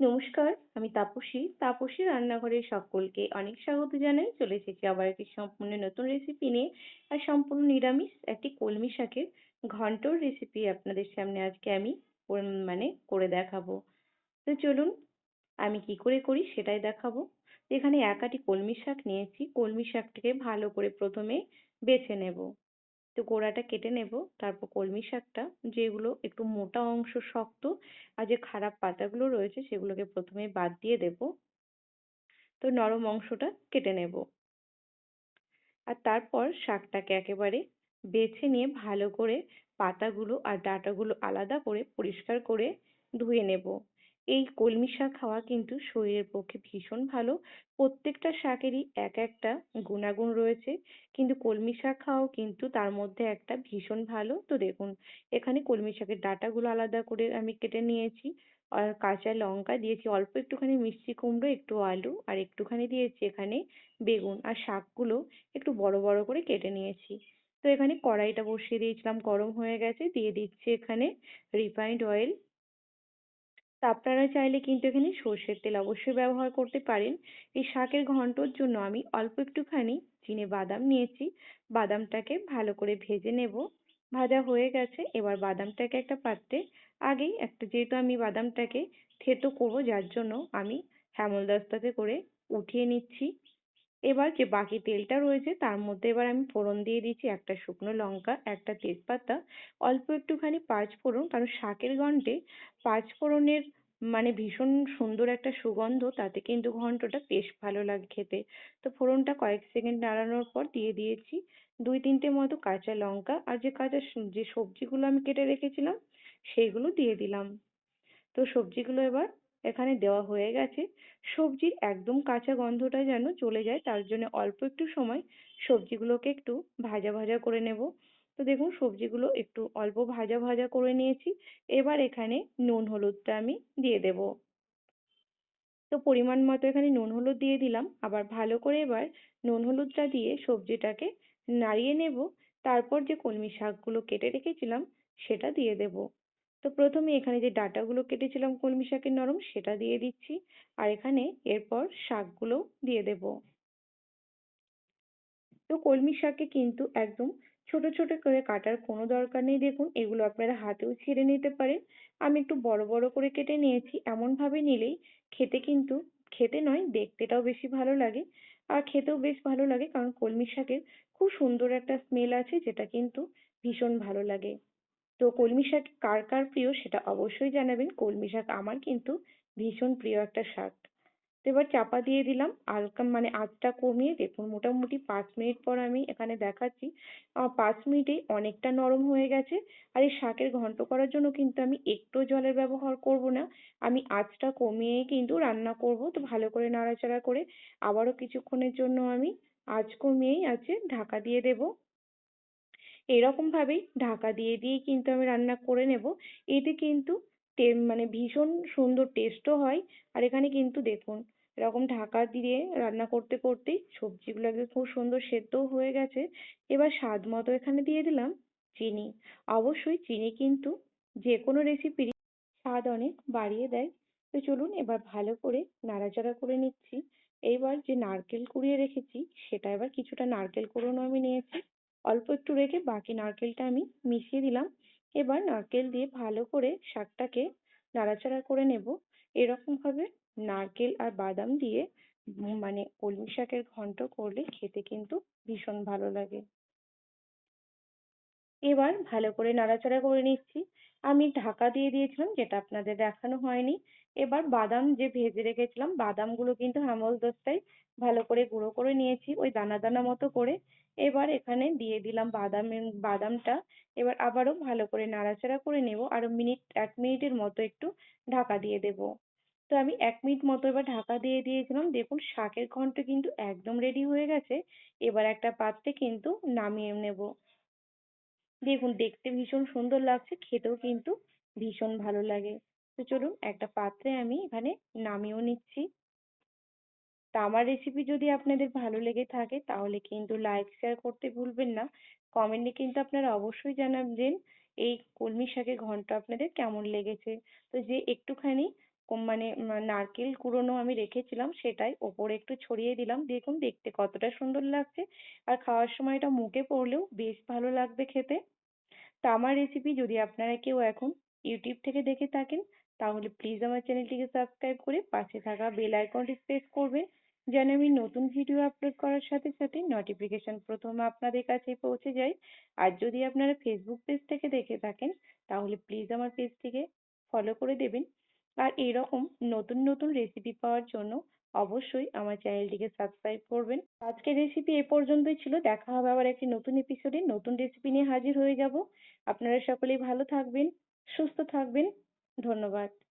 নমস্কার, আমি তাপসী। তাপসী রান্নাঘরে সকলকে অনেক স্বাগত জানাই। চলে এসেছি আবার একটি সম্পূর্ণ নতুন রেসিপি নিয়ে। আর সম্পূর্ণ নিরামিষ একটি কলমি শাকের ঘন্টর রেসিপি আপনাদের সামনে আজকে আমি মানে করে দেখাবো। তো চলুন আমি কি করে করি সেটাই দেখাবো। এখানে এক আটি কলমি শাক নিয়েছি। কলমি শাকটাকে ভালো করে প্রথমে বেছে নেব। তো গোড়াটা কেটে নেব, তারপর কলমি শাকটা, যেগুলো একটু মোটা অংশ শক্ত আর যে খারাপ পাতাগুলো রয়েছে সেগুলোকে প্রথমে বাদ দিয়ে দেব। তো নরম অংশটা কেটে নেব। আর তারপর শাকটাকে একেবারে বেছে নিয়ে ভালো করে পাতাগুলো আর ডাঁটাগুলো আলাদা করে পরিষ্কার করে ধুয়ে নেব। এই কলমি শাক খাওয়া কিন্তু শরীরের পক্ষে ভীষণ ভালো। প্রত্যেকটা শাকেরই এক একটা গুণাগুণ রয়েছে। কিন্তু কলমি শাক খাওয়াও কিন্তু তার মধ্যে একটা ভীষণ ভালো। তো দেখুন, এখানে কলমি শাকের ডাঁটাগুলো আলাদা করে আমি কেটে নিয়েছি। আর কাঁচা লঙ্কা দিয়েছি, অল্প একটুখানি মিষ্টি কুমড়ো, একটু আলু, আর একটুখানি দিয়েছি এখানে বেগুন। আর শাকগুলো একটু বড় বড় করে কেটে নিয়েছি। তো এখানে কড়াইটা বসিয়ে দিয়েছিলাম, গরম হয়ে গেছে। দিয়ে দিচ্ছি এখানে রিফাইন্ড অয়েল তা আপনারা চাইলে কিন্তু এখানে সর্ষের তেল অবশ্যই ব্যবহার করতে পারেন। এই শাকের ঘন্টর জন্য আমি অল্প একটুখানি চিনে বাদাম নিয়েছি। বাদামটাকে ভালো করে ভেজে নেব। ভাজা হয়ে গেছে। এবার বাদামটাকে একটা পাত্রে আগেই একটা যেহেতু আমি বাদামটাকে থেতো করব, যার জন্য আমি হেমলদস্তাতে করে উঠিয়ে নিচ্ছি। এবার যে বাকি তেলটা রয়েছে তার মধ্যে এবার আমি ফোড়ন দিয়ে দিচ্ছি একটা শুকনো লঙ্কা, একটা তেজপাতা, অল্প একটুখানি পাঁচ ফোড়ন, কারণ শাকের ঘন্টে পাঁচ ফোড়নের মানে ভীষণ সুন্দর একটা সুগন্ধ, তাতে কিন্তু ঘন্টটা বেশ ভালো লাগে খেতে। তো ফোড়নটা কয়েক সেকেন্ড নাড়ানোর পর দিয়ে দিয়েছি দুই তিনটে মতো কাঁচা লঙ্কা আর যে কাঁচা যে সবজিগুলো আমি কেটে রেখেছিলাম, সেইগুলো দিয়ে দিলাম। তো সবজিগুলো এবার এখানে দেওয়া হয়ে গেছে। সবজির একদম কাঁচা গন্ধটা যেন চলে যায়, তার জন্য অল্প একটু সময় সবজিগুলোকে একটু ভাজা ভাজা করে নেব। তো দেখুন, সবজিগুলো একটু অল্প ভাজা ভাজা করে নিয়েছি। এবার এখানে নুন হলুদটা আমি দিয়ে দেব। তো পরিমাণ মতো এখানে নুন হলুদ দিয়ে দিলাম। আবার ভালো করে এবার নুন হলুদটা দিয়ে সবজিটাকে নাড়িয়ে নেব। তারপর যে কলমি শাকগুলো কেটে রেখেছিলাম, সেটা দিয়ে দেব। তো প্রথমে এখানে যে ডাঁটাগুলো কেটেছিলাম কলমি শাকের নরম, সেটা দিয়ে দিচ্ছি। আর এখানে এরপর শাকগুলো দিয়ে দেব। তো কলমি শাকে কিন্তু একদম ছোট ছোট করে কাটার কোনো দরকার নেই। দেখুন, এগুলো আপনারা হাতেও ছিঁড়ে নিতে পারেন। আমি একটু বড় বড় করে কেটে নিয়েছি। এমনভাবে নিলেই খেতে কিন্তু, খেতে নয়, দেখতেটাও বেশি ভালো লাগে। আর খেতেও বেশ ভালো লাগে, কারণ কলমি শাকের খুব সুন্দর একটা স্মেল আছে, যেটা কিন্তু ভীষণ ভালো লাগে। তো কলমি শাক কার কার প্রিয় সেটা অবশ্যই জানাবেন। কলমি শাক আমার কিন্তু ভীষণ প্রিয় একটা শাক। তো এবার চাপা দিয়ে দিলাম, হালকা মানে আঁচটা কমিয়ে দেখুন, মোটামুটি পাঁচ মিনিট পর আমি এখানে দেখাচ্ছি। পাঁচ মিনিটেই অনেকটা নরম হয়ে গেছে আর এই শাকের ঘন্ট করার জন্য কিন্তু আমি একটু জলের ব্যবহার করব না। আমি আঁচটা কমিয়েই কিন্তু রান্না করব, তো ভালো করে নাড়াচাড়া করে আবারও কিছুক্ষণের জন্য আমি আঁচ কমিয়েই আছে ঢাকা দিয়ে দেবো। এরকম ভাবেই ঢাকা দিয়ে, দিয়েই কিন্তু আমি রান্না করে নেব। এতে কিন্তু মানে ভীষণ সুন্দর টেস্টও হয়। আর এখানে কিন্তু দেখুন, এরকম ঢাকা দিয়ে রান্না করতে করতেই সবজিগুলো একদম খুব সুন্দর সেদ্ধও হয়ে গেছে। এবার স্বাদ মতো এখানে দিয়ে দিলাম চিনি। অবশ্যই চিনি কিন্তু যে কোনো রেসিপিরই স্বাদ অনেক বাড়িয়ে দেয়। তো চলুন এবার ভালো করে নাড়াচাড়া করে নিচ্ছি। এইবার যে নারকেল কুড়িয়ে রেখেছি, সেটা এবার কিছুটা নারকেল কুড়োনো আমি নিয়েছি। অল্প একটু রেখে বাকি নারকেলটা আমি মিশিয়ে দিলাম। এবার নারকেল দিয়ে ভালো করে শাকটাকে নাড়াচাড়া করে নেব। এরকমভাবে নারকেল আর বাদাম দিয়ে মানে কলমি শাকের ঘন্ট করলে খেতে কিন্তু ভীষণ ভালো লাগে। এবার ভালো করে নাড়াচাড়া করে নিচ্ছি। আমি ঢাকা দিয়ে দিয়েছিলাম, যেটা আপনাদের দেখানো হয়নি। এবার বাদাম যে ভেজে রেখেছিলাম, বাদামগুলো কিন্তু হেমলদস্তায় ভালো করে গুঁড়ো করে নিয়েছি, ওই দানা দানা মতো করে। এবার এখানে দিয়ে দিলাম বাদামের বাদামটা। এবার আবারও ভালো করে নাড়াচাড়া করে নেব। আরও মিনিট, এক মিনিটের মতো একটু ঢাকা দিয়ে দেব। তো আমি এক মিনিট মতো এবার ঢাকা দিয়ে দিয়েছিলাম। দেখুন, শাকের ঘন্ট কিন্তু একদম রেডি হয়ে গেছে। এবার একটা পাত্রে কিন্তু নামিয়ে নেব। দেখুন, দেখতে ভীষণ সুন্দর লাগছে। খেতেও কিন্তু ভীষণ ভালো লাগে। তো চলুন, একটা পাত্রে আমি এখানে নামিয়েও নিচ্ছি। তা আমার রেসিপি যদি আপনাদের ভালো লেগে থাকে, তাহলে কিন্তু লাইক শেয়ার করতে ভুলবেন না। কমেন্টে কিন্তু আপনারা অবশ্যই জানাবেন এই কলমি শাকের ঘন্ট আপনাদের কেমন লেগেছে। তো যে একটুখানি মানে নারকেল কুড়োনো আমি রেখেছিলাম, সেটাই ওপরে একটু ছড়িয়ে দিলাম। দেখুন, দেখতে কতটা সুন্দর লাগছে। আর খাওয়ার সময় এটা মুখে পড়লেও বেশ ভালো লাগবে খেতে। তা আমার রেসিপি যদি আপনারা কেউ এখন ইউটিউব থেকে দেখে থাকেন, তাহলে প্লিজ আমার চ্যানেলটিকে সাবস্ক্রাইব করে পাশে থাকা বেল আইকনটি প্রেস করবেন। যেন আমি নতুন ভিডিও আপলোড করার সাথে সাথে নোটিফিকেশন প্রথমে আপনাদের কাছে পৌঁছে যায়। আর যদি আপনারা ফেসবুক পেজ থেকে দেখে থাকেন, তাহলে প্লিজ আমার পেজটিকে ফলো করে দেবেন। আর এরকম নতুন নতুন রেসিপি পাওয়ার জন্য অবশ্যই আমার চ্যানেলটিকে সাবস্ক্রাইব করবেন। আজকের রেসিপি এ পর্যন্তই ছিল। দেখা হবে আবার একটি নতুন এপিসোডে নতুন রেসিপি নিয়ে হাজির হয়ে যাব। আপনারা সকলেই ভালো থাকবেন, সুস্থ থাকবেন। ধন্যবাদ।